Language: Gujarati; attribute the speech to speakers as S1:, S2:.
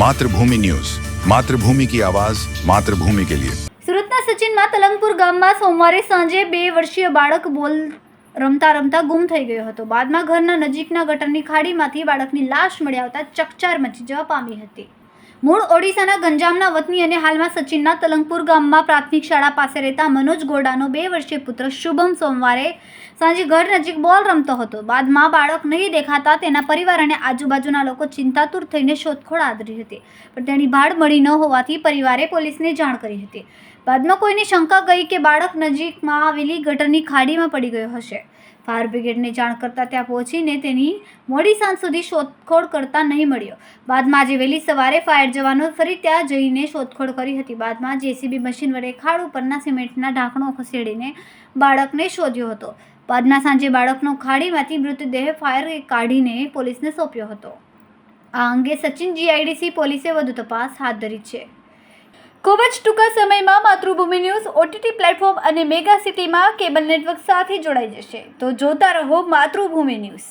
S1: માતૃભૂમિ ન્યૂઝ. માતૃભૂમિ કી આવાજ, માતૃભૂમિ કે લિયે.
S2: સુરતના સચિનમાં તલંગપુર ગામમાં સોમવારે સાંજે બે વર્ષીય બાળક બોલ રમતા રમતા ગુમ થઈ ગયો હતો. બાદમાં ઘરના નજીકના ગટરની ખાડીમાંથી બાળકની લાશ મળી આવતા ચકચાર મચી જવા પામી હતી. મૂળ ઓડિશાના ગંજામના વતની અને હાલમાં સચિનના તલંગપુર ગામમાં પ્રાથમિક શાળા પાસે રહેતા મનોજ ગોડાનો બે વર્ષીય પુત્ર શુભમ સોમવારે સાંજે ઘર નજીક બોલ રમતો હતો. બાદમાં બાળક નહીં દેખાતા તેના પરિવાર અને આજુબાજુના લોકો ચિંતાતુર થઈને શોધખોળ આદરી હતી. પણ તેની ભાડ મળી ન હોવાથી પરિવારે પોલીસને જાણ કરી હતી. બાદમાં કોઈની શંકા ગઈ કે બાળક નજીકમાં આવેલી ગટરની ખાડીમાં પડી ગયો હશે. ફાયર બ્રિગેડને જાણ કરતાં ત્યાં પહોંચીને તેની મોડી સાંજ સુધી શોધખોળ કરતા નહીં મળ્યો. બાદમાં આજે વહેલી સવારે ફાયર જવાનો ફરી ત્યાં જઈને શોધખોળ કરી હતી. બાદમાં જેસીબી મશીન વડે ખાડ ઉપરના સિમેન્ટના ઢાંકણો ખસેડીને બાળકને શોધ્યો હતો. બાદના સાંજે બાળકનો ખાડીમાંથી મૃતદેહ ફાયર કાઢીને પોલીસને સોંપ્યો હતો. આ અંગે સચિન જીઆઈડીસી પોલીસે વધુ તપાસ હાથ ધરી છે. ખૂબ જ ટૂંકા સમયમાં માતૃભૂમિ ન્યૂઝ, ઓટીટી પ્લેટફોર્મ અને મેગા સિટીમાં કેબલ નેટવર્ક સાથે જોડાઈ જશે. તો જોતા રહો માતૃભૂમિ ન્યૂઝ.